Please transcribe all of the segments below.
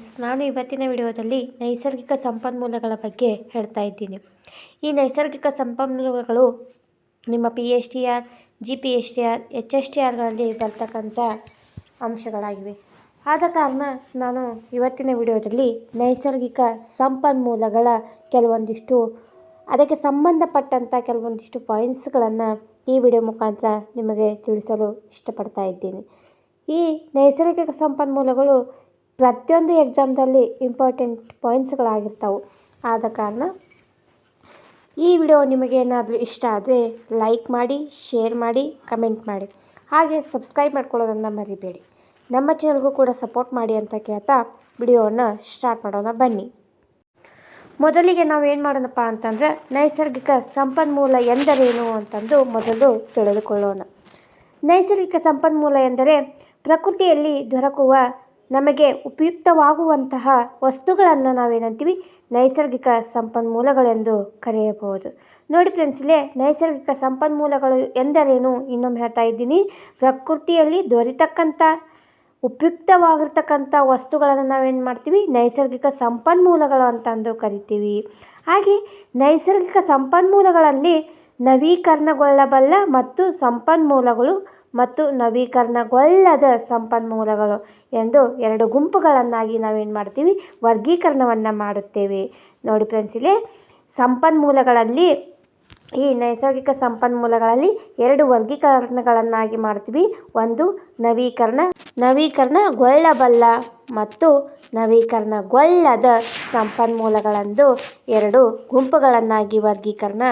Friends, ನಾನು ಇವತ್ತಿನ ವಿಡಿಯೋದಲ್ಲಿ ನೈಸರ್ಗಿಕ ಸಂಪನ್ಮೂಲಗಳ ಬಗ್ಗೆ ಹೇಳ್ತಾ ಇದ್ದೀನಿ. ಈ ನೈಸರ್ಗಿಕ ಸಂಪನ್ಮೂಲಗಳು ನಿಮ್ಮ P H D R G P H T R H S T ಆರ್ಗಳಲ್ಲಿ ಬರ್ತಕ್ಕಂಥ ಅಂಶಗಳಾಗಿವೆ. ಆದ ಕಾರಣ ನಾನು ಇವತ್ತಿನ ವಿಡಿಯೋದಲ್ಲಿ ನೈಸರ್ಗಿಕ ಸಂಪನ್ಮೂಲಗಳ ಕೆಲವೊಂದಿಷ್ಟು, ಅದಕ್ಕೆ ಸಂಬಂಧಪಟ್ಟಂಥ ಕೆಲವೊಂದಿಷ್ಟು ಪಾಯಿಂಟ್ಸ್ಗಳನ್ನು ಈ ವಿಡಿಯೋ ಮುಖಾಂತರ ನಿಮಗೆ ತಿಳಿಸಲು ಇಷ್ಟಪಡ್ತಾ ಇದ್ದೀನಿ. ಈ ನೈಸರ್ಗಿಕ ಸಂಪನ್ಮೂಲಗಳು ಪ್ರತಿಯೊಂದು ಎಕ್ಸಾಮ್ದಲ್ಲಿ ಇಂಪಾರ್ಟೆಂಟ್ ಪಾಯಿಂಟ್ಸ್ಗಳಾಗಿರ್ತವೆ ಆದ ಕಾರಣ ಈ ವಿಡಿಯೋ ನಿಮಗೇನಾದರೂ ಇಷ್ಟ ಆದರೆ ಲೈಕ್ ಮಾಡಿ ಶೇರ್ ಮಾಡಿ ಕಮೆಂಟ್ ಮಾಡಿ. ಹಾಗೆ ಸಬ್ಸ್ಕ್ರೈಬ್ ಮಾಡ್ಕೊಳ್ಳೋದನ್ನು ಮರಿಬೇಡಿ. ನಮ್ಮ ಚಾನಲ್ಗೂ ಕೂಡ ಸಪೋರ್ಟ್ ಮಾಡಿ ಅಂತ ಕೇಳ್ತಾ ವಿಡಿಯೋವನ್ನು ಸ್ಟಾರ್ಟ್ ಮಾಡೋಣ ಬನ್ನಿ. ಮೊದಲಿಗೆ ನಾವು ಏನು ಮಾಡೋಣಪ್ಪ ಅಂತಂದರೆ ನೈಸರ್ಗಿಕ ಸಂಪನ್ಮೂಲ ಎಂದರೇನು ಅಂತಂದು ಮೊದಲು ತಿಳಿದುಕೊಳ್ಳೋಣ. ನೈಸರ್ಗಿಕ ಸಂಪನ್ಮೂಲ ಎಂದರೆ ಪ್ರಕೃತಿಯಲ್ಲಿ ದೊರಕುವ ನಮಗೆ ಉಪಯುಕ್ತವಾಗುವಂತಹ ವಸ್ತುಗಳನ್ನು ನಾವೇನಂತೀವಿ? ನೈಸರ್ಗಿಕ ಸಂಪನ್ಮೂಲಗಳೆಂದು ಕರೆಯಬಹುದು. ನೋಡಿ ಫ್ರೆಂಡ್ಸ್ ಇಲ್ಲೇ ನೈಸರ್ಗಿಕ ಸಂಪನ್ಮೂಲಗಳು ಎಂದರೇನು? ಇನ್ನೊಮ್ಮೆ ಹೇಳ್ತಾ ಇದ್ದೀನಿ. ಪ್ರಕೃತಿಯಲ್ಲಿ ದೊರೆತಕ್ಕಂಥ, ಉಪಯುಕ್ತವಾಗಿರ್ತಕ್ಕಂಥ ವಸ್ತುಗಳನ್ನು ನಾವೇನು ಮಾಡ್ತೀವಿ? ನೈಸರ್ಗಿಕ ಸಂಪನ್ಮೂಲಗಳು ಅಂತಂದು ಕರಿತೀವಿ. ಹಾಗೆ ನೈಸರ್ಗಿಕ ಸಂಪನ್ಮೂಲಗಳಲ್ಲಿ ನವೀಕರಣಗೊಳ್ಳಬಲ್ಲ ಮತ್ತು ಸಂಪನ್ಮೂಲಗಳು ಮತ್ತು ನವೀಕರಣಗೊಳ್ಳದ ಸಂಪನ್ಮೂಲಗಳು ಎಂದು ಎರಡು ಗುಂಪುಗಳನ್ನಾಗಿ ನಾವೇನು ಮಾಡ್ತೀವಿ? ವರ್ಗೀಕರಣವನ್ನು ಮಾಡುತ್ತೇವೆ. ನೋಡಿ ಫ್ರೆಂಡ್ಸ್ ಇಲ್ಲಿ ಸಂಪನ್ಮೂಲಗಳಲ್ಲಿ, ಈ ನೈಸರ್ಗಿಕ ಸಂಪನ್ಮೂಲಗಳಲ್ಲಿ ಎರಡು ವರ್ಗೀಕರಣಗಳನ್ನಾಗಿ ಮಾಡ್ತೀವಿ. ಒಂದು ನವೀಕರಣ, ನವೀಕರಣಗೊಳ್ಳಬಲ್ಲ ಮತ್ತು ನವೀಕರಣಗೊಳ್ಳದ ಸಂಪನ್ಮೂಲಗಳೆಂದು ಎರಡು ಗುಂಪುಗಳನ್ನಾಗಿ ವರ್ಗೀಕರಣ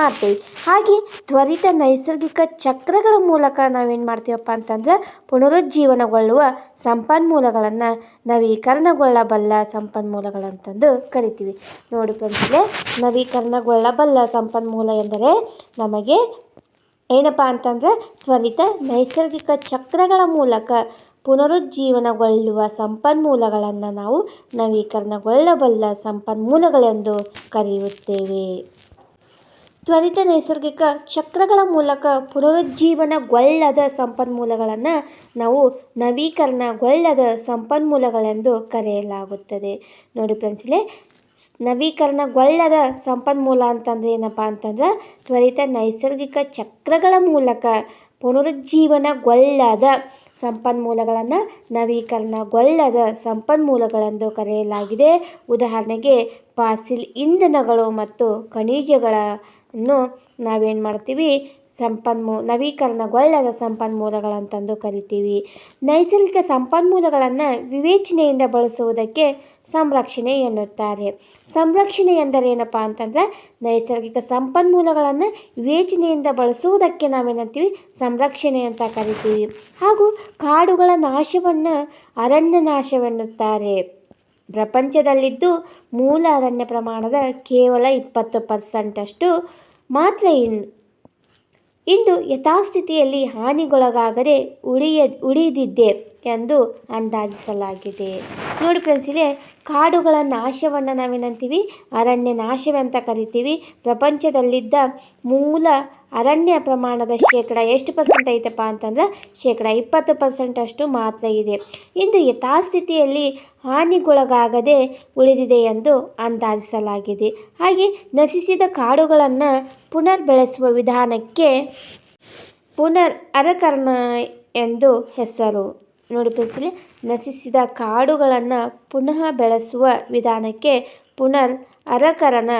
ಮಾಡ್ತೀವಿ. ಹಾಗೆ ತ್ವರಿತ ನೈಸರ್ಗಿಕ ಚಕ್ರಗಳ ಮೂಲಕ ನಾವೇನು ಮಾಡ್ತೀವಪ್ಪ ಅಂತಂದ್ರೆ ಪುನರುಜ್ಜೀವನಗೊಳ್ಳುವ ಸಂಪನ್ಮೂಲಗಳನ್ನು ನವೀಕರಣಗೊಳ್ಳಬಲ್ಲ ಸಂಪನ್ಮೂಲಗಳಂತಂದು ಕರಿತೀವಿ. ನೋಡಿ ಫ್ರೆಂಡ್ಸಲ್ಲೇ ನವೀಕರಣಗೊಳ್ಳಬಲ್ಲ ಸಂಪನ್ಮೂಲ ಎಂದರೆ ನಮಗೆ ಏನಪ್ಪ ಅಂತಂದರೆ ತ್ವರಿತ ನೈಸರ್ಗಿಕ ಚಕ್ರಗಳ ಮೂಲಕ ಪುನರುಜ್ಜೀವನಗೊಳ್ಳುವ ಸಂಪನ್ಮೂಲಗಳನ್ನು ನಾವು ನವೀಕರಣಗೊಳ್ಳಬಲ್ಲ ಸಂಪನ್ಮೂಲಗಳೆಂದು ಕರೆಯುತ್ತೇವೆ. ತ್ವರಿತ ನೈಸರ್ಗಿಕ ಚಕ್ರಗಳ ಮೂಲಕ ಪುನರುಜ್ಜೀವನಗೊಳ್ಳದ ಸಂಪನ್ಮೂಲಗಳನ್ನು ನಾವು ನವೀಕರಣಗೊಳ್ಳದ ಸಂಪನ್ಮೂಲಗಳೆಂದು ಕರೆಯಲಾಗುತ್ತದೆ. ನೋಡಿ ಫ್ರೆಂಡ್ಸ್ ಇಲ್ಲಿ ನವೀಕರಣಗೊಳ್ಳದ ಸಂಪನ್ಮೂಲ ಅಂತಂದರೆ ಏನಪ್ಪ ಅಂತಂದ್ರೆ ತ್ವರಿತ ನೈಸರ್ಗಿಕ ಚಕ್ರಗಳ ಮೂಲಕ ಪುನರುಜ್ಜೀವನಗೊಳ್ಳದ ಸಂಪನ್ಮೂಲಗಳನ್ನು ನವೀಕರಣಗೊಳ್ಳದ ಸಂಪನ್ಮೂಲಗಳೆಂದು ಕರೆಯಲಾಗಿದೆ. ಉದಾಹರಣೆಗೆ, ಫಾಸಿಲ್ ಇಂಧನಗಳು ಮತ್ತು ಖನಿಜಗಳನ್ನು ನಾವೇನು ಮಾಡ್ತೀವಿ? ಸಂಪನ್ಮೂ, ನವೀಕರಣಗೊಳ್ಳದ ಸಂಪನ್ಮೂಲಗಳಂತಂದು ಕರಿತೀವಿ. ನೈಸರ್ಗಿಕ ಸಂಪನ್ಮೂಲಗಳನ್ನು ವಿವೇಚನೆಯಿಂದ ಬಳಸುವುದಕ್ಕೆ ಸಂರಕ್ಷಣೆ ಎನ್ನುತ್ತಾರೆ. ಸಂರಕ್ಷಣೆ ಎಂದರೇನಪ್ಪ ಅಂತಂದರೆ, ನೈಸರ್ಗಿಕ ಸಂಪನ್ಮೂಲಗಳನ್ನು ವಿವೇಚನೆಯಿಂದ ಬಳಸುವುದಕ್ಕೆ ನಾವೇನಂತೀವಿ? ಸಂರಕ್ಷಣೆ ಅಂತ ಕರಿತೀವಿ. ಹಾಗೂ ಕಾಡುಗಳ ನಾಶವನ್ನು ಅರಣ್ಯ ನಾಶವೆನ್ನುತ್ತಾರೆ. ಪ್ರಪಂಚದಲ್ಲಿದ್ದು ಮೂಲ ಅರಣ್ಯ ಪ್ರಮಾಣದ ಕೇವಲ ಇಪ್ಪತ್ತು ಪರ್ಸೆಂಟಷ್ಟು ಮಾತ್ರ ಇನ್ನು ಇಂದು ಯಥಾಸ್ಥಿತಿಯಲ್ಲಿ ಹಾನಿಗೊಳಗಾಗದೆ ಉಳಿಯ ಉಳಿದಿದೆ ಎಂದು ಅಂದಾಜಿಸಲಾಗಿದೆ. ನೋಡಿ ಫ್ರೆಂಡ್ಸ್ ಇಲ್ಲಿ ಕಾಡುಗಳ ನಾಶವನ್ನು ನಾವೇನಂತೀವಿ? ಅರಣ್ಯ ನಾಶವೆಂತ ಕರಿತೀವಿ. ಪ್ರಪಂಚದಲ್ಲಿದ್ದ ಮೂಲ ಅರಣ್ಯ ಪ್ರಮಾಣದ ಶೇಕಡ ಎಷ್ಟು ಪರ್ಸೆಂಟ್ ಐತಪ್ಪ ಅಂತಂದ್ರೆ ಶೇಕಡ ಇಪ್ಪತ್ತು ಪರ್ಸೆಂಟಷ್ಟು ಮಾತ್ರ ಇದೆ. ಇಂದು ಯಥಾಸ್ಥಿತಿಯಲ್ಲಿ ಹಾನಿಗೊಳಗಾಗದೆ ಉಳಿದಿದೆ ಎಂದು ಅಂದಾಜಿಸಲಾಗಿದೆ. ಹಾಗೆ ನಶಿಸಿದ ಕಾಡುಗಳನ್ನು ಪುನರ್ ಬೆಳೆಸುವ ವಿಧಾನಕ್ಕೆ ಪುನರ್ ಅರಕರ್ಣ ಎಂದು ಹೆಸರು. ನೋಡಿ ಫ್ರೆಂಡ್ಸ್ ಇಲ್ಲಿ ನಶಿಸಿದ ಕಾಡುಗಳನ್ನು ಪುನಃ ಬೆಳೆಸುವ ವಿಧಾನಕ್ಕೆ ಪುನರ್ ಅರಕರನ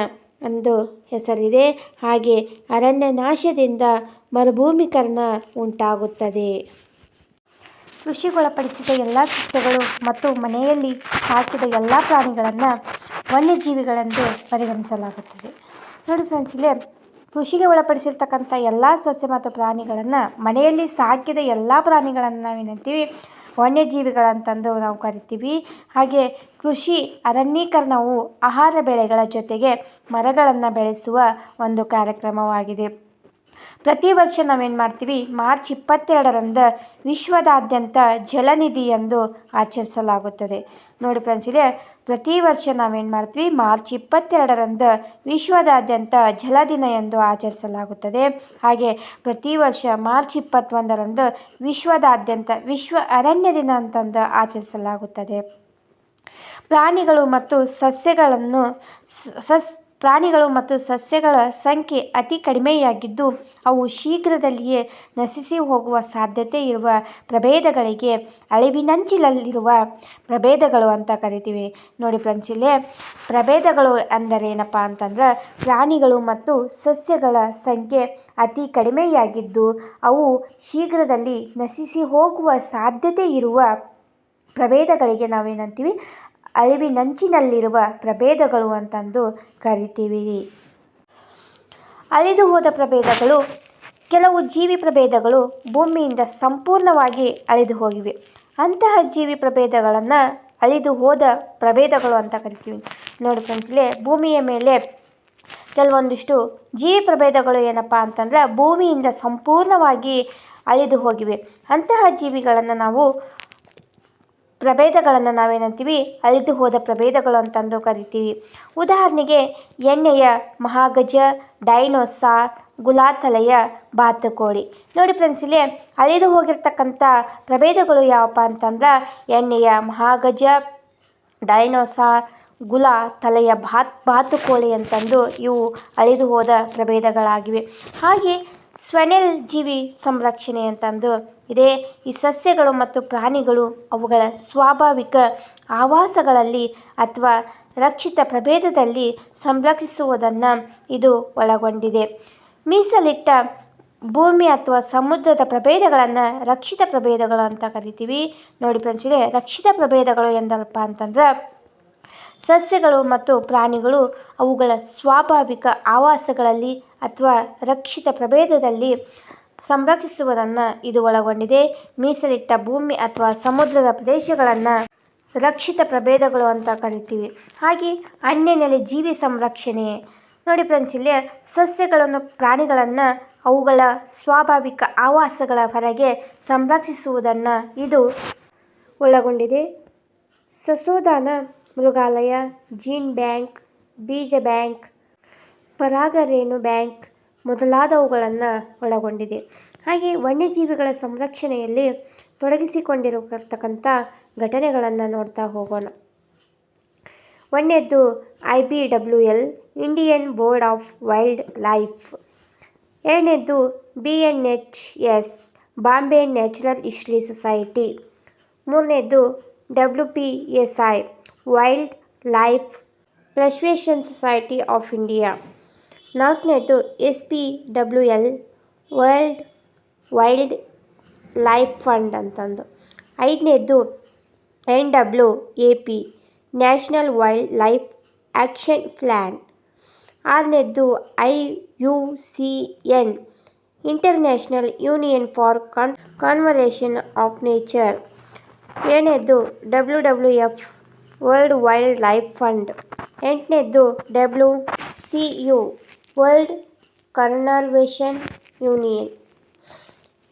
ಎಂದು ಹೆಸರಿದೆ. ಹಾಗೆ ಅರಣ್ಯ ನಾಶದಿಂದ ಮರುಭೂಮೀಕರಣ ಉಂಟಾಗುತ್ತದೆ. ಕೃಷಿಗೊಳಪಡಿಸಿದ ಎಲ್ಲ ಸಸ್ಯಗಳು ಮತ್ತು ಮನೆಯಲ್ಲಿ ಸಾಕಿದ ಎಲ್ಲ ಪ್ರಾಣಿಗಳನ್ನು ವನ್ಯಜೀವಿಗಳೆಂದು ಪರಿಗಣಿಸಲಾಗುತ್ತದೆ. ನೋಡಿ ಫ್ರೆಂಡ್ಸ್ ಇಲ್ಲಿ ಕೃಷಿಗೆ ಒಳಪಡಿಸಿರ್ತಕ್ಕಂಥ ಎಲ್ಲ ಸಸ್ಯ ಮತ್ತು ಪ್ರಾಣಿಗಳನ್ನು ಮನೆಯಲ್ಲಿ ಸಾಕಿದ ಎಲ್ಲ ಪ್ರಾಣಿಗಳನ್ನು ನಾವೇನಂತೀವಿ ವನ್ಯಜೀವಿಗಳಂತಂದು ನಾವು ಕರಿತೀವಿ. ಹಾಗೆ ಕೃಷಿ ಅರಣ್ಯೀಕರಣವು ಆಹಾರ ಬೆಳೆಗಳ ಜೊತೆಗೆ ಮರಗಳನ್ನು ಬೆಳೆಸುವ ಒಂದು ಕಾರ್ಯಕ್ರಮವಾಗಿದೆ. ಪ್ರತಿ ವರ್ಷ ನಾವೇನು ಮಾಡ್ತೀವಿ, ಮಾರ್ಚ್ ಇಪ್ಪತ್ತೆರಡರಂದು ವಿಶ್ವದಾದ್ಯಂತ ಜಲನಿಧಿ ಎಂದು ಆಚರಿಸಲಾಗುತ್ತದೆ. ನೋಡಿ ಫ್ರೆಂಡ್ಸ್ ಇಲ್ಲಿ ಪ್ರತಿ ವರ್ಷ ನಾವೇನು ಮಾಡ್ತೀವಿ? ಮಾರ್ಚ್ ಇಪ್ಪತ್ತೆರಡರಂದು ವಿಶ್ವದಾದ್ಯಂತ ಜಲ ದಿನ ಎಂದು ಆಚರಿಸಲಾಗುತ್ತದೆ. ಹಾಗೆ ಪ್ರತಿ ವರ್ಷ ಮಾರ್ಚ್ ಇಪ್ಪತ್ತೊಂದರಂದು ವಿಶ್ವದಾದ್ಯಂತ ವಿಶ್ವ ಅರಣ್ಯ ದಿನ ಅಂತಂದು ಆಚರಿಸಲಾಗುತ್ತದೆ. ಪ್ರಾಣಿಗಳು ಮತ್ತು ಸಸ್ಯಗಳನ್ನು ಸಸ್ ಪ್ರಾಣಿಗಳು ಮತ್ತು ಸಸ್ಯಗಳ ಸಂಖ್ಯೆ ಅತಿ ಕಡಿಮೆಯಾಗಿದ್ದು, ಅವು ಶೀಘ್ರದಲ್ಲಿಯೇ ನಶಿಸಿ ಹೋಗುವ ಸಾಧ್ಯತೆ ಇರುವ ಪ್ರಭೇದಗಳಿಗೆ ಅಳಿವಿನಂಚಿನಲ್ಲಿರುವ ಪ್ರಭೇದಗಳು ಅಂತ ಕರಿತೀವಿ. ನೋಡಿ ಫ್ರೆಂಡ್ಸ್, ಇಲ್ಲಿ ಪ್ರಭೇದಗಳು ಅಂದರೆ ಏನಪ್ಪ ಅಂತಂದ್ರೆ, ಪ್ರಾಣಿಗಳು ಮತ್ತು ಸಸ್ಯಗಳ ಸಂಖ್ಯೆ ಅತಿ ಕಡಿಮೆಯಾಗಿದ್ದು, ಅವು ಶೀಘ್ರದಲ್ಲಿ ನಶಿಸಿ ಹೋಗುವ ಸಾಧ್ಯತೆ ಇರುವ ಪ್ರಭೇದಗಳಿಗೆ ನಾವೇನಂತೀವಿ? ಅಳಿವಿನಂಚಿನಲ್ಲಿರುವ ಪ್ರಭೇದಗಳು ಅಂತಂದು ಕರಿತೀವಿ. ಅಳಿದು ಹೋದ ಪ್ರಭೇದಗಳು, ಕೆಲವು ಜೀವಿ ಪ್ರಭೇದಗಳು ಭೂಮಿಯಿಂದ ಸಂಪೂರ್ಣವಾಗಿ ಅಳಿದು ಹೋಗಿವೆ. ಅಂತಹ ಜೀವಿ ಪ್ರಭೇದಗಳನ್ನು ಅಳಿದು ಹೋದ ಪ್ರಭೇದಗಳು ಅಂತ ಕರಿತೀವಿ. ನೋಡಿ ಫ್ರೆಂಡ್ಸ್ ಇಲ್ಲಿ ಭೂಮಿಯ ಮೇಲೆ ಕೆಲವೊಂದಿಷ್ಟು ಜೀವಿ ಪ್ರಭೇದಗಳು ಏನಪ್ಪ ಅಂತಂದ್ರೆ ಭೂಮಿಯಿಂದ ಸಂಪೂರ್ಣವಾಗಿ ಅಳಿದು ಹೋಗಿವೆ. ಅಂತಹ ಜೀವಿಗಳನ್ನು ನಾವು ಪ್ರಭೇದಗಳನ್ನು ನಾವೇನಂತೀವಿ? ಅಳಿದು ಹೋದ ಪ್ರಭೇದಗಳು ಅಂತಂದು ಕರಿತೀವಿ. ಉದಾಹರಣೆಗೆ, ಎಣ್ಣೆಯ ಮಹಾಗಜ, ಡೈನೋಸಾರ್, ಗುಲಾತಲೆಯ ಬಾತುಕೋಳಿ. ನೋಡಿ ಫ್ರೆಂಡ್ಸ್ ಇಲ್ಲಿ ಅಳಿದು ಹೋಗಿರ್ತಕ್ಕಂಥ ಪ್ರಭೇದಗಳು ಯಾವಪ್ಪ ಅಂತಂದ್ರೆ, ಎಣ್ಣೆಯ ಮಹಾಗಜ, ಡೈನೋಸಾರ್ ಗುಲ ತಲೆಯ ಬಾತ್, ಬಾತುಕೋಳಿ ಅಂತಂದು ಇವು ಅಳಿದು ಹೋದ ಪ್ರಭೇದಗಳಾಗಿವೆ. ಹಾಗೆ ಸ್ವನೆಲ್ ಜೀವಿ ಸಂರಕ್ಷಣೆ ಅಂತಂದು ಇದೆ. ಈ ಸಸ್ಯಗಳು ಮತ್ತು ಪ್ರಾಣಿಗಳು ಅವುಗಳ ಸ್ವಾಭಾವಿಕ ಆವಾಸಗಳಲ್ಲಿ ಅಥವಾ ರಕ್ಷಿತ ಪ್ರಭೇದದಲ್ಲಿ ಸಂರಕ್ಷಿಸುವುದನ್ನು ಇದು ಒಳಗೊಂಡಿದೆ. ಮೀಸಲಿಟ್ಟ ಭೂಮಿ ಅಥವಾ ಸಮುದ್ರದ ಪ್ರಭೇದಗಳನ್ನು ರಕ್ಷಿತ ಪ್ರಭೇದಗಳು ಅಂತ ಕರಿತೀವಿ. ನೋಡಿ ಫ್ರೆಂಡ್ಸ್ ಇಲ್ಲಿ ರಕ್ಷಿತ ಪ್ರಭೇದಗಳು ಎಂದರಪ್ಪ ಅಂತಂದ್ರೆ ಸಸ್ಯಗಳು ಮತ್ತು ಪ್ರಾಣಿಗಳು ಅವುಗಳ ಸ್ವಾಭಾವಿಕ ಆವಾಸಗಳಲ್ಲಿ ಅಥವಾ ರಕ್ಷಿತ ಪ್ರಭೇದದಲ್ಲಿ ಸಂರಕ್ಷಿಸುವುದನ್ನು ಇದು ಒಳಗೊಂಡಿದೆ. ಮೀಸಲಿಟ್ಟ ಭೂಮಿ ಅಥವಾ ಸಮುದ್ರದ ಪ್ರದೇಶಗಳನ್ನು ರಕ್ಷಿತ ಪ್ರಭೇದಗಳು ಅಂತ ಕರಿತೀವಿ. ಹಾಗೆ ಅನ್ಯನೆಲೆ ಜೀವಿ ಸಂರಕ್ಷಣೆ. ನೋಡಿ ಫ್ರೆಂಡ್ಸ್ ಇಲ್ಲಿ ಸಸ್ಯಗಳನ್ನು, ಪ್ರಾಣಿಗಳನ್ನು ಅವುಗಳ ಸ್ವಾಭಾವಿಕ ಆವಾಸಗಳ ಹೊರಗೆ ಸಂರಕ್ಷಿಸುವುದನ್ನು ಇದು ಒಳಗೊಂಡಿದೆ. ಸಸೋದಾನ ಮೃಗಾಲಯ, ಜೀನ್ ಬ್ಯಾಂಕ್, ಬೀಜ ಬ್ಯಾಂಕ್, ಪರಾಗರೇಣು ಬ್ಯಾಂಕ್ ಮೊದಲಾದವುಗಳನ್ನು ಒಳಗೊಂಡಿದೆ. ಹಾಗೆ ವನ್ಯಜೀವಿಗಳ ಸಂರಕ್ಷಣೆಯಲ್ಲಿ ತೊಡಗಿಸಿಕೊಂಡಿರತಕ್ಕಂಥ ಘಟನೆಗಳನ್ನು ನೋಡ್ತಾ ಹೋಗೋಣ. ಒಂದನೇದ್ದು I B W L, Indian board of wildlife. ಎರಡನೇದ್ದು B N H S, Bombay natural history society. ಮೂರನೇದ್ದು W P S I wildlife preservation society of India. ನಾಲ್ಕನೇದು S P W L world wildlife fund ಅಂತಂದು. ಐದನೇದು N W A P national wildlife action plan ಆರನೇದು I U C N international union for con conservation of nature. ಏಳನೇದು W W F world wildlife fund. ಎಂಟನೇದ್ದು W C U, world conservation union.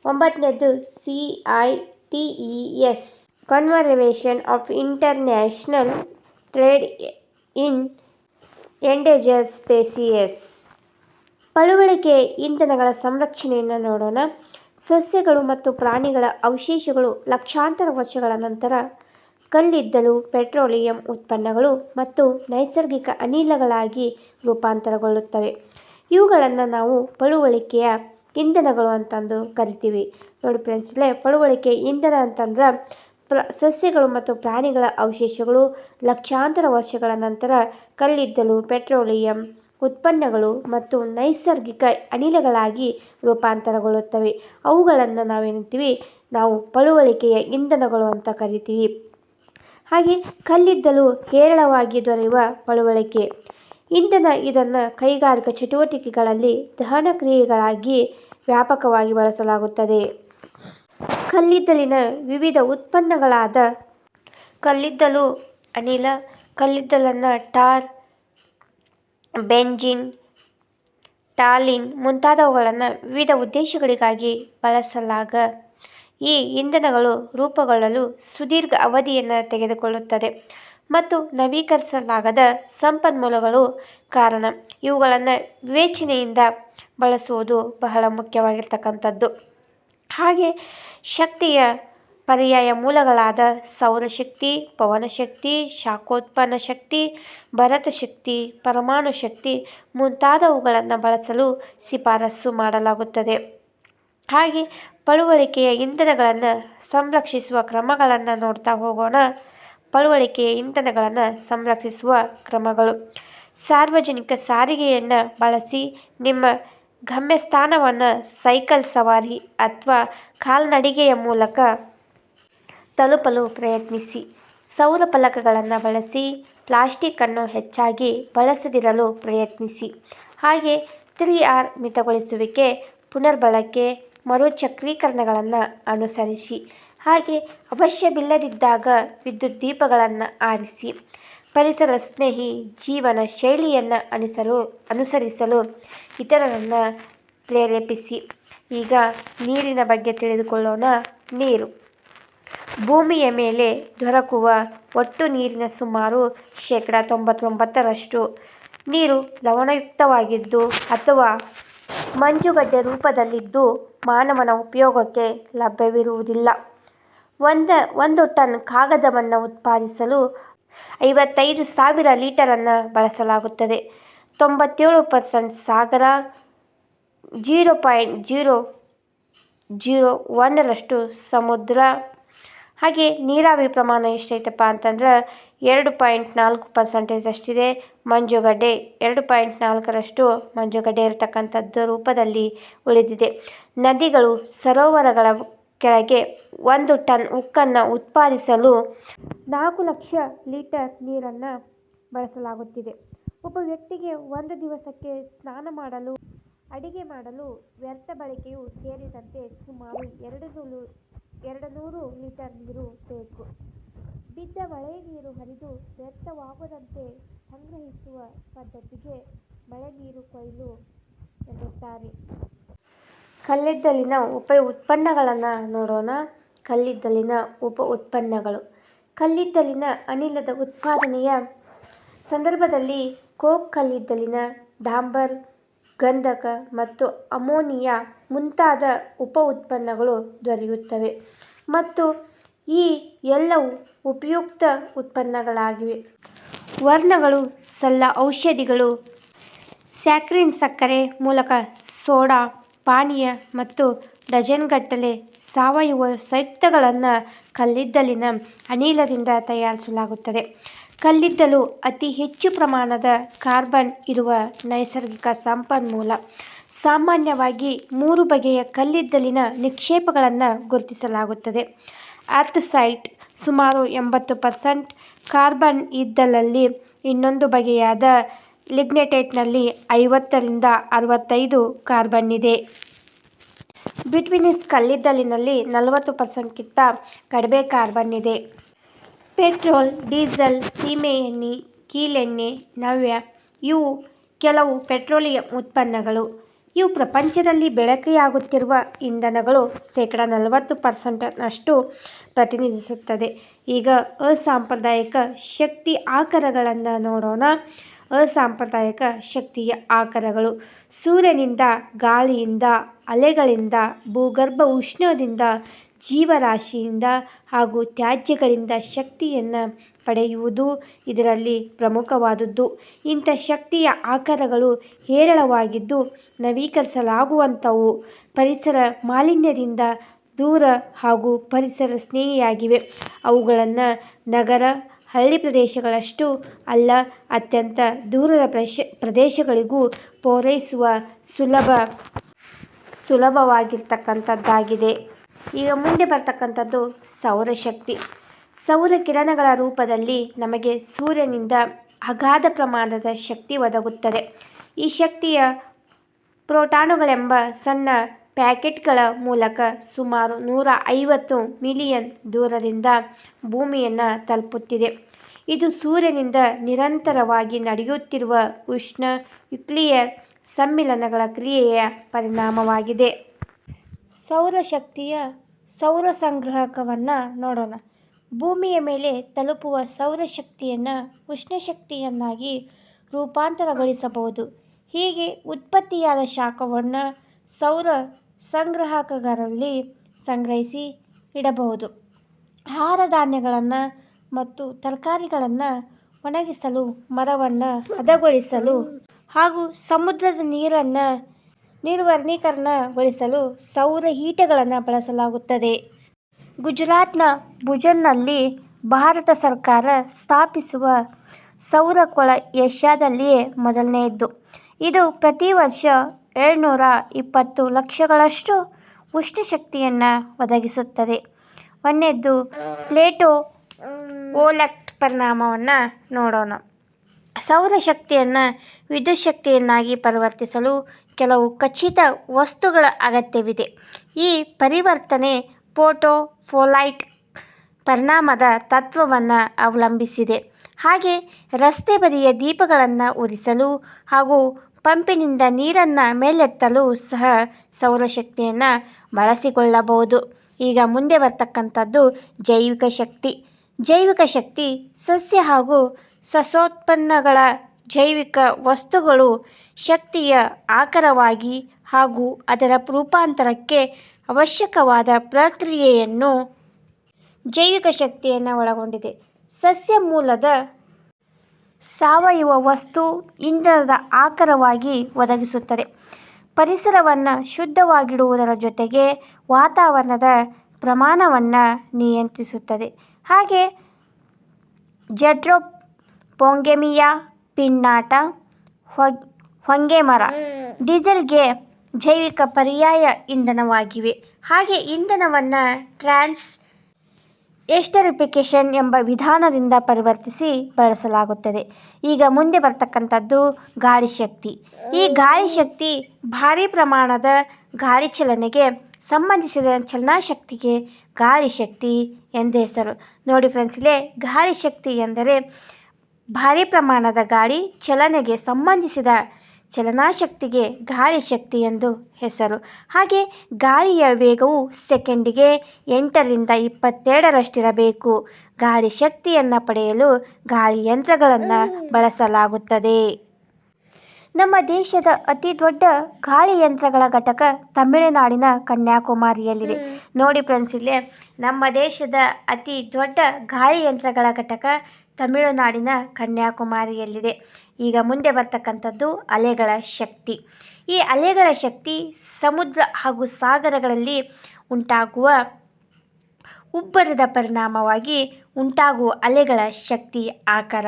ಒಂಬತ್ತನೇದು, C I T E S convention of international trade in endangered species. ಪಳುವಳಿಕೆ ಇಂಧನಗಳ ಸಂರಕ್ಷಣೆಯನ್ನು ನೋಡೋಣ. ಸಸ್ಯಗಳು ಮತ್ತು ಪ್ರಾಣಿಗಳ ಅವಶೇಷಗಳು ಲಕ್ಷಾಂತರ ವರ್ಷಗಳ ನಂತರ ಕಲ್ಲಿದ್ದಲು, ಪೆಟ್ರೋಲಿಯಂ ಉತ್ಪನ್ನಗಳು ಮತ್ತು ನೈಸರ್ಗಿಕ ಅನಿಲಗಳಾಗಿ ರೂಪಾಂತರಗೊಳ್ಳುತ್ತವೆ. ಇವುಗಳನ್ನು ನಾವು ಪಳುವಳಿಕೆಯ ಇಂಧನಗಳು ಅಂತಂದು ಕರಿತೀವಿ. ನೋಡಿ ಫ್ರೆಂಡ್ಸ್ ಪಳುವಳಿಕೆ ಇಂಧನ ಅಂತಂದ್ರೆ ಪ್ರ, ಸಸ್ಯಗಳು ಮತ್ತು ಪ್ರಾಣಿಗಳ ಅವಶೇಷಗಳು ಲಕ್ಷಾಂತರ ವರ್ಷಗಳ ನಂತರ ಕಲ್ಲಿದ್ದಲು, ಪೆಟ್ರೋಲಿಯಂ ಉತ್ಪನ್ನಗಳು ಮತ್ತು ನೈಸರ್ಗಿಕ ಅನಿಲಗಳಾಗಿ ರೂಪಾಂತರಗೊಳ್ಳುತ್ತವೆ. ಅವುಗಳನ್ನು ನಾವೇನಂತೀವಿ ನಾವು ಪಳುವಳಿಕೆಯ ಇಂಧನಗಳು ಅಂತ ಕರಿತೀವಿ. ಹಾಗೆ ಕಲ್ಲಿದ್ದಲು ಹೇರಳವಾಗಿ ದೊರೆಯುವ ಪಳುವಳಿಕೆ. ಇಂಧನ ಇದನ್ನು ಕೈಗಾರಿಕಾ ಚಟುವಟಿಕೆಗಳಲ್ಲಿ ದಹನ ಕ್ರಿಯೆಗಳಾಗಿ ವ್ಯಾಪಕವಾಗಿ ಬಳಸಲಾಗುತ್ತದೆ. ಕಲ್ಲಿದ್ದಲಿನ ವಿವಿಧ ಉತ್ಪನ್ನಗಳಾದ ಕಲ್ಲಿದ್ದಲು ಅನಿಲ, ಕಲ್ಲಿದ್ದಲನ್ನು ಟಾರ್, ಬೆಂಜಿನ್, ಟಾಲಿನ್ ಮುಂತಾದವುಗಳನ್ನು ವಿವಿಧ ಉದ್ದೇಶಗಳಿಗಾಗಿ ಬಳಸಲಾಗ ಈ ಇಂಧನಗಳು ರೂಪುಗೊಳ್ಳಲು ಸುದೀರ್ಘ ಅವಧಿಯನ್ನು ತೆಗೆದುಕೊಳ್ಳುತ್ತದೆ ಮತ್ತು ನವೀಕರಿಸಲಾಗದ ಸಂಪನ್ಮೂಲಗಳು ಕಾರಣ. ಇವುಗಳನ್ನು ವಿವೇಚನೆಯಿಂದ ಬಳಸುವುದು ಬಹಳ ಮುಖ್ಯವಾಗಿರ್ತಕ್ಕಂಥದ್ದು. ಹಾಗೆ ಶಕ್ತಿಯ ಪರ್ಯಾಯ ಮೂಲಗಳಾದ ಸೌರಶಕ್ತಿ ಪವನಶಕ್ತಿ ಶಾಖೋತ್ಪನ್ನ ಶಕ್ತಿ, ಭರತ ಶಕ್ತಿ, ಪರಮಾಣು ಶಕ್ತಿ ಮುಂತಾದವುಗಳನ್ನು ಬಳಸಲು ಶಿಫಾರಸು ಮಾಡಲಾಗುತ್ತದೆ. ಹಾಗೆ ಪಳುವಳಿಕೆಯ ಇಂಧನಗಳನ್ನು ಸಂರಕ್ಷಿಸುವ ಕ್ರಮಗಳನ್ನು ನೋಡ್ತಾ ಹೋಗೋಣ. ಪಳುವಳಿಕೆಯ ಇಂಧನಗಳನ್ನು ಸಂರಕ್ಷಿಸುವ ಕ್ರಮಗಳು. ಸಾರ್ವಜನಿಕ ಸಾರಿಗೆಯನ್ನು ಬಳಸಿ ನಿಮ್ಮ ಗಮ್ಯಸ್ಥಾನವನ್ನು ಸೈಕಲ್ ಸವಾರಿ ಅಥವಾ ಕಾಲ್ನಡಿಗೆಯ ಮೂಲಕ ತಲುಪಲು ಪ್ರಯತ್ನಿಸಿ. ಸೌರ ಫಲಕಗಳನ್ನು ಬಳಸಿ ಪ್ಲಾಸ್ಟಿಕ್ಕನ್ನು ಹೆಚ್ಚಾಗಿ ಬಳಸದಿರಲು ಪ್ರಯತ್ನಿಸಿ. ಹಾಗೆ ತ್ರೀ ಆರ್ ಮಿತಗೊಳಿಸುವಿಕೆ, ಪುನರ್ಬಳಕೆ ಮರುಚಕ್ರೀಕರಣಗಳನ್ನು ಅನುಸರಿಸಿ, ಹಾಗೆ ಅವಶ್ಯವಿಲ್ಲದಿದ್ದಾಗ ವಿದ್ಯುತ್ ದೀಪಗಳನ್ನು ಆರಿಸಿ, ಪರಿಸರ ಸ್ನೇಹಿ ಜೀವನ ಶೈಲಿಯನ್ನು ಅನುಸರು, ಅನುಸರಿಸಲು ಇತರರನ್ನು ಪ್ರೇರೇಪಿಸಿ, ಈಗ ನೀರಿನ ಬಗ್ಗೆ ತಿಳಿದುಕೊಳ್ಳೋಣ. ನೀರು. ಭೂಮಿಯ ಮೇಲೆ ದೊರಕುವ ಒಟ್ಟು ನೀರಿನ ಸುಮಾರು ಶೇಕಡ ತೊಂಬತ್ತೊಂಬತ್ತರಷ್ಟು ನೀರು ಲವಣಯುಕ್ತವಾಗಿದ್ದು ಅಥವಾ ಮಂಜುಗಡ್ಡೆ ರೂಪದಲ್ಲಿದ್ದು ಮಾನವನ ಉಪಯೋಗಕ್ಕೆ ಲಭ್ಯವಿರುವುದಿಲ್ಲ. ಒಂದ, ಒಂದು ಟನ್ ಕಾಗದವನ್ನು ಉತ್ಪಾದಿಸಲು ಐವತ್ತೈದು ಸಾವಿರ ಲೀಟರನ್ನು ಬಳಸಲಾಗುತ್ತದೆ. ತೊಂಬತ್ತೇಳು ಪರ್ಸೆಂಟ್ ಸಾಗರ ಜೀರೋ ಪಾಯಿಂಟ್ ಜೀರೋ ಜೀರೋ ಒನ್ನರಷ್ಟು ಸಮುದ್ರ. ಹಾಗೆ ನೀರಾವರಿ ಪ್ರಮಾಣ ಎಷ್ಟೈತಪ್ಪ ಅಂತಂದ್ರೆ ಎರಡು ಪಾಯಿಂಟ್ ನಾಲ್ಕು ಪರ್ಸೆಂಟೇಜ್ ಅಷ್ಟಿದೆ. ಮಂಜುಗಡ್ಡೆ ಎರಡು ಪಾಯಿಂಟ್ ನಾಲ್ಕರಷ್ಟು ಮಂಜುಗಡ್ಡೆ ಇರತಕ್ಕಂಥದ್ದು ರೂಪದಲ್ಲಿ ಉಳಿದಿದೆ. ನದಿಗಳು ಸರೋವರಗಳ ಕೆಳಗೆ ಒಂದು ಟನ್ ಉಕ್ಕನ್ನು ಉತ್ಪಾದಿಸಲು ನಾಲ್ಕು ಲಕ್ಷ ಲೀಟರ್ ನೀರನ್ನು ಬಳಸಲಾಗುತ್ತಿದೆ. ಒಬ್ಬ ವ್ಯಕ್ತಿಗೆ ಒಂದು ದಿವಸಕ್ಕೆ ಸ್ನಾನ ಮಾಡಲು, ಅಡಿಗೆ ಮಾಡಲು ವ್ಯರ್ಥ ಬಳಕೆಯು ಸೇರಿದಂತೆ ಸುಮಾರು ಎರಡು ನೂರು ಎರಡು ನೂರು ಲೀಟರ್ ನೀರು ಬೇಕು. ಬಿದ್ದ ಮಳೆ ನೀರು ಹರಿದು ವ್ಯರ್ಥವಾಗದಂತೆ ಸಂಗ್ರಹಿಸುವ ಪದ್ಧತಿಗೆ ಮಳೆನೀರು ಕೊಯ್ಲು ಎನ್ನುತ್ತಾರೆ. ಕಲ್ಲಿದ್ದಲಿನ ಉಪ ಉತ್ಪನ್ನಗಳನ್ನು ನೋಡೋಣ. ಕಲ್ಲಿದ್ದಲಿನ ಉಪ ಉತ್ಪನ್ನಗಳು ಕಲ್ಲಿದ್ದಲಿನ ಅನಿಲದ ಉತ್ಪಾದನೆಯ ಸಂದರ್ಭದಲ್ಲಿ ಕೋಕ್ ಕಲ್ಲಿದ್ದಲಿನ ಡಾಂಬರ್, ಗಂಧಕ ಮತ್ತು ಅಮೋನಿಯಾ ಮುಂತಾದ ಉಪ ಉತ್ಪನ್ನಗಳು ದೊರೆಯುತ್ತವೆ ಮತ್ತು ಈ ಎಲ್ಲವೂ ಉಪಯುಕ್ತ ಉತ್ಪನ್ನಗಳಾಗಿವೆ. ವರ್ಣಗಳು, ಸಲ್ಲ ಔಷಧಿಗಳು, ಸ್ಯಾಕ್ರಿನ್ ಸಕ್ಕರೆ ಮೂಲಕ ಸೋಡಾ, ಪಾನೀಯ ಮತ್ತು ಡಜನ್ಗಟ್ಟಲೆ ಸಾವಯವ ಸಂಯುಕ್ತಗಳನ್ನು ಕಲ್ಲಿದ್ದಲಿನ ಅನಿಲದಿಂದ ತಯಾರಿಸಲಾಗುತ್ತದೆ. ಕಲ್ಲಿದ್ದಲು ಅತಿ ಹೆಚ್ಚು ಪ್ರಮಾಣದ ಕಾರ್ಬನ್ ಇರುವ ನೈಸರ್ಗಿಕ ಸಂಪನ್ಮೂಲ. ಸಾಮಾನ್ಯವಾಗಿ ಮೂರು ಬಗೆಯ ಕಲ್ಲಿದ್ದಲಿನ ನಿಕ್ಷೇಪಗಳನ್ನು ಗುರುತಿಸಲಾಗುತ್ತದೆ. ಆರ್ಥಸೈಟ್ ಸುಮಾರು ಎಂಬತ್ತು ಪರ್ಸೆಂಟ್ ಕಾರ್ಬನ್ ಇದ್ದಲಲ್ಲಿ ಇನ್ನೊಂದು ಬಗೆಯಾದ ಲಿಗ್ನೆಟೇಟ್ನಲ್ಲಿ ಐವತ್ತರಿಂದ ಅರವತ್ತೈದು ಕಾರ್ಬನ್ ಇದೆ. ಬಿಟ್ವೀನಿಸ್ ಕಲ್ಲಿದ್ದಲಿನಲ್ಲಿ ನಲವತ್ತು ಪರ್ಸೆಂಟ್ಗಿಂತ ಕಡಿಮೆ ಕಾರ್ಬನ್ ಇದೆ. ಪೆಟ್ರೋಲ್, ಡೀಸೆಲ್, ಸೀಮೆಎಣ್ಣೆ, ಕೀಲೆಣ್ಣೆ, ನವ್ಯ ಇವು ಕೆಲವು ಪೆಟ್ರೋಲಿಯಂ ಉತ್ಪನ್ನಗಳು. ಇವು ಪ್ರಪಂಚದಲ್ಲಿ ಬಳಕೆಯಾಗುತ್ತಿರುವ ಇಂಧನಗಳು ಶೇಕಡ ನಲವತ್ತು ಪರ್ಸೆಂಟ್ನಷ್ಟು ಪ್ರತಿನಿಧಿಸುತ್ತದೆ. ಈಗ ಅಸಾಂಪ್ರದಾಯಿಕ ಶಕ್ತಿ ಆಕರಗಳನ್ನು ನೋಡೋಣ. ಅಸಾಂಪ್ರದಾಯಿಕ ಶಕ್ತಿಯ ಆಕರಗಳು ಸೂರ್ಯನಿಂದ, ಗಾಳಿಯಿಂದ, ಅಲೆಗಳಿಂದ, ಭೂಗರ್ಭ ಉಷ್ಣದಿಂದ ಜೀವರಾಶಿಯಿಂದ ಹಾಗೂ ತ್ಯಾಜ್ಯಗಳಿಂದ ಶಕ್ತಿಯನ್ನು ಪಡೆಯುವುದು ಇದರಲ್ಲಿ ಪ್ರಮುಖವಾದದ್ದು. ಇಂಥ ಶಕ್ತಿಯ ಆಕಾರಗಳು ಹೇರಳವಾಗಿದ್ದು ನವೀಕರಿಸಲಾಗುವಂಥವು. ಪರಿಸರ ಮಾಲಿನ್ಯದಿಂದ ದೂರ ಹಾಗೂ ಪರಿಸರ ಸ್ನೇಹಿಯಾಗಿವೆ. ಅವುಗಳನ್ನು ನಗರ, ಹಳ್ಳಿ ಪ್ರದೇಶಗಳಷ್ಟು ಅಲ್ಲ, ಅತ್ಯಂತ ದೂರದ ಪ್ರಶ, ಪ್ರದೇಶಗಳಿಗೂ ಪೂರೈಸುವ ಸುಲಭ, ಸುಲಭವಾಗಿರ್ತಕ್ಕಂಥದ್ದಾಗಿದೆ. ಈಗ ಮುಂದೆ ಬರ್ತಕ್ಕಂಥದ್ದು ಸೌರಶಕ್ತಿ ಸೌರ ಕಿರಣಗಳ ರೂಪದಲ್ಲಿ ನಮಗೆ ಸೂರ್ಯನಿಂದ ಅಗಾಧ ಪ್ರಮಾಣದ ಶಕ್ತಿ ಒದಗುತ್ತದೆ. ಈ ಶಕ್ತಿಯ ಪ್ರೋಟಾನುಗಳೆಂಬ ಸಣ್ಣ ಪ್ಯಾಕೆಟ್ಗಳ ಮೂಲಕ ಸುಮಾರು ನೂರ ಐವತ್ತು ಮಿಲಿಯನ್ ದೂರದಿಂದ ಭೂಮಿಯನ್ನು ತಲುಪುತ್ತಿದೆ. ಇದು ಸೂರ್ಯನಿಂದ ನಿರಂತರವಾಗಿ ನಡೆಯುತ್ತಿರುವ ಉಷ್ಣ ನ್ಯೂಕ್ಲಿಯರ್ ಸಮ್ಮಿಲನಗಳ ಕ್ರಿಯೆಯ ಪರಿಣಾಮವಾಗಿದೆ. ಸೌರಶಕ್ತಿಯ ಸೌರ ಸಂಗ್ರಾಹಕವನ್ನು ನೋಡೋಣ. ಭೂಮಿಯ ಮೇಲೆ ತಲುಪುವ ಸೌರಶಕ್ತಿಯನ್ನು ಉಷ್ಣಶಕ್ತಿಯನ್ನಾಗಿ ರೂಪಾಂತರಗೊಳಿಸಬಹುದು. ಹೀಗೆ ಉತ್ಪತ್ತಿಯಾದ ಶಾಖವನ್ನು ಸೌರ ಸಂಗ್ರಾಹಕಗಳಲ್ಲಿ ಸಂಗ್ರಹಿಸಿ ಇಡಬಹುದು. ಆಹಾರ ಧಾನ್ಯಗಳನ್ನು ಮತ್ತು ತರಕಾರಿಗಳನ್ನು ಒಣಗಿಸಲು, ಮರವನ್ನು ಹದಗೊಳಿಸಲು ಹಾಗೂ ಸಮುದ್ರದ ನೀರನ್ನು ನಿರ್ವರ್ಣೀಕರಣಗೊಳಿಸಲು ಸೌರ ಹೀಟಗಳನ್ನು ಬಳಸಲಾಗುತ್ತದೆ. ಗುಜರಾತ್ನ ಭುಜನ್ನಲ್ಲಿ ಭಾರತ ಸರ್ಕಾರ ಸ್ಥಾಪಿಸುವ ಸೌರ ಕೊಳ ಏಷ್ಯಾದಲ್ಲಿಯೇ ಮೊದಲನೆಯದ್ದು. ಇದು ಪ್ರತಿ ವರ್ಷ ಏಳ್ನೂರ ಇಪ್ಪತ್ತು ಲಕ್ಷಗಳಷ್ಟು ಉಷ್ಣಶಕ್ತಿಯನ್ನು ಒದಗಿಸುತ್ತದೆ. ಒಂದೇದ್ದು ಪ್ಲೇಟೋ ಓಲೆಕ್ಟ್ ಪರಿಣಾಮವನ್ನು ನೋಡೋಣ. ಸೌರಶಕ್ತಿಯನ್ನು ವಿದ್ಯುತ್ ಶಕ್ತಿಯನ್ನಾಗಿ ಪರಿವರ್ತಿಸಲು ಕೆಲವು ಖಚಿತ ವಸ್ತುಗಳ ಅಗತ್ಯವಿದೆ. ಈ ಪರಿವರ್ತನೆ ಫೋಟೋ ಫೋಲೈಟ್ ಪರಿಣಾಮದ ತತ್ವವನ್ನು ಅವಲಂಬಿಸಿದೆ. ಹಾಗೆ ರಸ್ತೆ ಬದಿಯ ದೀಪಗಳನ್ನು ಉರಿಸಲು ಹಾಗೂ ಪಂಪಿನಿಂದ ನೀರನ್ನು ಮೇಲೆತ್ತಲು ಸಹ ಸೌರಶಕ್ತಿಯನ್ನು ಬಳಸಿಕೊಳ್ಳಬಹುದು. ಈಗ ಮುಂದೆ ಬರ್ತಕ್ಕಂಥದ್ದು ಜೈವಿಕ ಶಕ್ತಿ. ಜೈವಿಕ ಶಕ್ತಿ ಸಸ್ಯ ಹಾಗೂ ಸಸ್ಯೋತ್ಪನ್ನಗಳ ಜೈವಿಕ ವಸ್ತುಗಳು ಶಕ್ತಿಯ ಆಕರವಾಗಿ ಹಾಗೂ ಅದರ ರೂಪಾಂತರಕ್ಕೆ ಅವಶ್ಯಕವಾದ ಪ್ರಕ್ರಿಯೆಯನ್ನು ಜೈವಿಕ ಶಕ್ತಿಯನ್ನು ಒಳಗೊಂಡಿದೆ. ಸಸ್ಯ ಮೂಲದ ಸಾವಯವ ವಸ್ತು ಇಂಧನದ ಆಕರವಾಗಿ ಒದಗಿಸುತ್ತದೆ. ಪರಿಸರವನ್ನು ಶುದ್ಧವಾಗಿಡುವುದರ ಜೊತೆಗೆ ವಾತಾವರಣದ ಪ್ರಮಾಣವನ್ನು ನಿಯಂತ್ರಿಸುತ್ತದೆ. ಹಾಗೆ ಜೆಟ್ರೋಪೊಂಗೇಮಿಯಾ ಪಿನ್ನಾಟ ಹೊಂಗೆ ಮರ. ಡೀಸೆಲ್ಗೆ ಜೈವಿಕ ಪರ್ಯಾಯ ಇಂಧನವಾಗಿವೆ. ಹಾಗೆ ಇಂಧನವನ್ನು ಟ್ರಾನ್ಸ್ ಎಸ್ಟರಿಫಿಕೇಶನ್ ಎಂಬ ವಿಧಾನದಿಂದ ಪರಿವರ್ತಿಸಿ ಬಳಸಲಾಗುತ್ತದೆ. ಈಗ ಮುಂದೆ ಬರ್ತಕ್ಕಂಥದ್ದು ಗಾಳಿ ಶಕ್ತಿ. ಈ ಗಾಳಿ ಶಕ್ತಿ ಭಾರಿ ಪ್ರಮಾಣದ ಗಾಳಿ ಚಲನೆಗೆ ಸಂಬಂಧಿಸಿದ ಚಲನಶಕ್ತಿಗೆ ಗಾಳಿ ಶಕ್ತಿ ಎಂದು ಹೆಸರು. ನೋಡಿ ಫ್ರೆಂಡ್ಸ್ ಇಲ್ಲೇ ಗಾಳಿ ಶಕ್ತಿ ಎಂದರೆ ಭಾರೀ ಪ್ರಮಾಣದ ಗಾಳಿ ಚಲನೆಗೆ ಸಂಬಂಧಿಸಿದ ಚಲನಾಶಕ್ತಿಗೆ ಗಾಳಿ ಶಕ್ತಿ ಎಂದು ಹೆಸರು. ಹಾಗೆ ಗಾಳಿಯ ವೇಗವು ಸೆಕೆಂಡಿಗೆ ಎಂಟರಿಂದ ಇಪ್ಪತ್ತೆರಡರಷ್ಟಿರಬೇಕು. ಗಾಳಿ ಶಕ್ತಿಯನ್ನು ಪಡೆಯಲು ಗಾಳಿ ಯಂತ್ರಗಳನ್ನು ಬಳಸಲಾಗುತ್ತದೆ. ನಮ್ಮ ದೇಶದ ಅತಿ ದೊಡ್ಡ ಗಾಳಿ ಯಂತ್ರಗಳ ಘಟಕ ತಮಿಳುನಾಡಿನ ಕನ್ಯಾಕುಮಾರಿಯಲ್ಲಿದೆ. ನೋಡಿ ಫ್ರೆಂಡ್ಸ್ ಇಲ್ಲೇ ನಮ್ಮ ದೇಶದ ಅತಿ ದೊಡ್ಡ ಗಾಳಿ ಯಂತ್ರಗಳ ಘಟಕ ತಮಿಳುನಾಡಿನ ಕನ್ಯಾಕುಮಾರಿಯಲ್ಲಿದೆ. ಈಗ ಮುಂದೆ ಬರ್ತಕ್ಕಂಥದ್ದು ಅಲೆಗಳ ಶಕ್ತಿ. ಈ ಅಲೆಗಳ ಶಕ್ತಿ ಸಮುದ್ರ ಹಾಗೂ ಸಾಗರಗಳಲ್ಲಿ ಉಂಟಾಗುವ ಉಬ್ಬರದ ಪರಿಣಾಮವಾಗಿ ಉಂಟಾಗುವ ಅಲೆಗಳ ಶಕ್ತಿ ಆಕಾರ.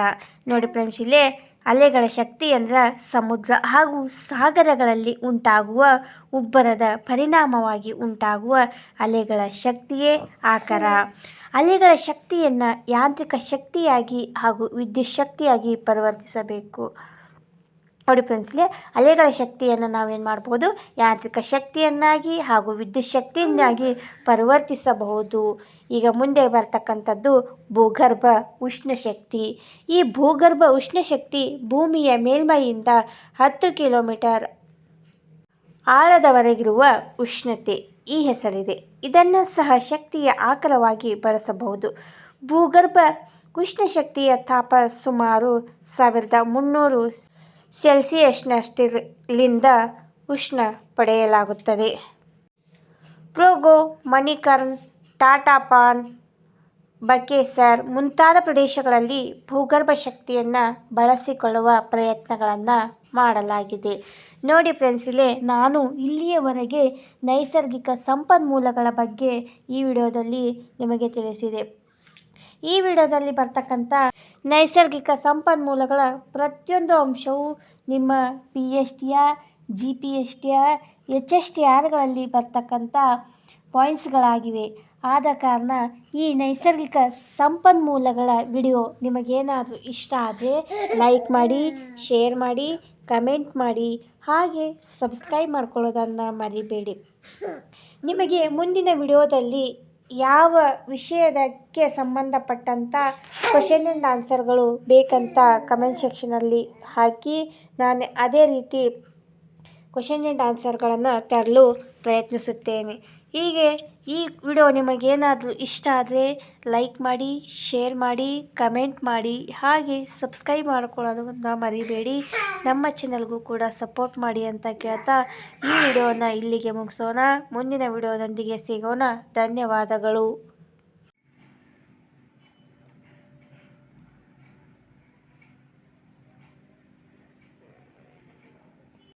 ನೋಡಿ ಫ್ರೆಂಡ್ಸ್ ಇಲ್ಲೇ ಅಲೆಗಳ ಶಕ್ತಿ ಅಂದರೆ ಸಮುದ್ರ ಹಾಗೂ ಸಾಗರಗಳಲ್ಲಿ ಉಂಟಾಗುವ ಉಬ್ಬರದ ಪರಿಣಾಮವಾಗಿ ಉಂಟಾಗುವ ಅಲೆಗಳ ಶಕ್ತಿಯೇ ಆಕಾರ. ಅಲೆಗಳ ಶಕ್ತಿಯನ್ನು ಯಾಂತ್ರಿಕ ಶಕ್ತಿಯಾಗಿ ಹಾಗೂ ವಿದ್ಯುತ್ ಶಕ್ತಿಯಾಗಿ ಪರಿವರ್ತಿಸಬೇಕು. ನೋಡಿ ಫ್ರೆಂಡ್ಸ್ಗೆ ಅಲೆಗಳ ಶಕ್ತಿಯನ್ನು ನಾವೇನು ಮಾಡ್ಬೋದು? ಯಾಂತ್ರಿಕ ಶಕ್ತಿಯನ್ನಾಗಿ ಹಾಗೂ ವಿದ್ಯುತ್ ಶಕ್ತಿಯನ್ನಾಗಿ ಪರಿವರ್ತಿಸಬಹುದು. ಈಗ ಮುಂದೆ ಬರ್ತಕ್ಕಂಥದ್ದು ಭೂಗರ್ಭ ಉಷ್ಣಶಕ್ತಿ ಈ ಭೂಗರ್ಭ ಉಷ್ಣಶಕ್ತಿ ಭೂಮಿಯ ಮೇಲ್ಮೈಯಿಂದ ಹತ್ತು ಕಿಲೋಮೀಟರ್ ಆಳದವರೆಗಿರುವ ಉಷ್ಣತೆ. ಈ ಹೆಸರಿದೆ. ಇದನ್ನು ಸಹ ಶಕ್ತಿಯ ಆಕರವಾಗಿ ಬಳಸಬಹುದು. ಭೂಗರ್ಭ ಉಷ್ಣಶಕ್ತಿಯ ತಾಪ ಸುಮಾರು ಸಾವಿರದ ಮುನ್ನೂರು ಸೆಲ್ಸಿಯಸ್ನಷ್ಟಿಲಿಂದ ಉಷ್ಣ ಪಡೆಯಲಾಗುತ್ತದೆ. ಪ್ರೋಗೋ ಮಣಿಕರ್ನ್ ಟಾಟಾಪಾನ್ ಬಕೇಸರ್ ಮುಂತಾದ ಪ್ರದೇಶಗಳಲ್ಲಿ ಭೂಗರ್ಭ ಶಕ್ತಿಯನ್ನು ಬಳಸಿಕೊಳ್ಳುವ ಪ್ರಯತ್ನಗಳನ್ನು ಮಾಡಲಾಗಿದೆ. ನೋಡಿ ಫ್ರೆಂಡ್ಸ್ ಇಲ್ಲೇ ನಾನು ಇಲ್ಲಿಯವರೆಗೆ ನೈಸರ್ಗಿಕ ಸಂಪನ್ಮೂಲಗಳ ಬಗ್ಗೆ ಈ ವಿಡಿಯೋದಲ್ಲಿ ನಿಮಗೆ ತಿಳಿಸಿದೆ. ಈ ವಿಡಿಯೋದಲ್ಲಿ ಬರ್ತಕ್ಕಂಥ ನೈಸರ್ಗಿಕ ಸಂಪನ್ಮೂಲಗಳ ಪ್ರತಿಯೊಂದು ಅಂಶವು ನಿಮ್ಮ P S T R G P S T R H S T ಆರ್ಗಳಲ್ಲಿ ಬರ್ತಕ್ಕಂಥ ಪಾಯಿಂಟ್ಸ್ಗಳಾಗಿವೆ ಆದ ಕಾರಣ ಈ ನೈಸರ್ಗಿಕ ಸಂಪನ್ಮೂಲಗಳ ವಿಡಿಯೋ ನಿಮಗೇನಾದರೂ ಇಷ್ಟ ಆದರೆ ಲೈಕ್ ಮಾಡಿ ಶೇರ್ ಮಾಡಿ ಕಮೆಂಟ್ ಮಾಡಿ, ಹಾಗೆ ಸಬ್ಸ್ಕ್ರೈಬ್ ಮಾಡ್ಕೊಳ್ಳೋದನ್ನು ಮರಿಬೇಡಿ. ನಿಮಗೆ ಮುಂದಿನ ವಿಡಿಯೋದಲ್ಲಿ ಯಾವ ವಿಷಯದಕ್ಕೆ ಸಂಬಂಧಪಟ್ಟಂಥ ಕ್ವಶನ್ ಆ್ಯಂಡ್ ಆನ್ಸರ್ಗಳು ಬೇಕಂತ ಕಮೆಂಟ್ ಸೆಕ್ಷನಲ್ಲಿ ಹಾಕಿ ನಾನು ಅದೇ ರೀತಿ ಕ್ವಶನ್ ಆ್ಯಂಡ್ ಆನ್ಸರ್ಗಳನ್ನು ತರಲು ಪ್ರಯತ್ನಿಸುತ್ತೇನೆ. ಹೀಗೆ ಈ ವಿಡಿಯೋ ನಿಮಗೇನಾದರೂ ಇಷ್ಟ ಆದರೆ ಲೈಕ್ ಮಾಡಿ, ಶೇರ್ ಮಾಡಿ, ಕಮೆಂಟ್ ಮಾಡಿ, ಹಾಗೆ ಸಬ್ಸ್ಕ್ರೈಬ್ ಮಾಡ್ಕೊಳ್ಳೋದನ್ನು ಮರಿಬೇಡಿ. ನಮ್ಮ ಚಾನಲ್ಗೂ ಕೂಡ ಸಪೋರ್ಟ್ ಮಾಡಿ ಅಂತ ಕೇಳ್ತಾ ಈ ವಿಡಿಯೋನ ಇಲ್ಲಿಗೆ ಮುಗಿಸೋಣ. ಮುಂದಿನ ವಿಡಿಯೋದೊಂದಿಗೆ ಸಿಗೋಣ. ಧನ್ಯವಾದಗಳು.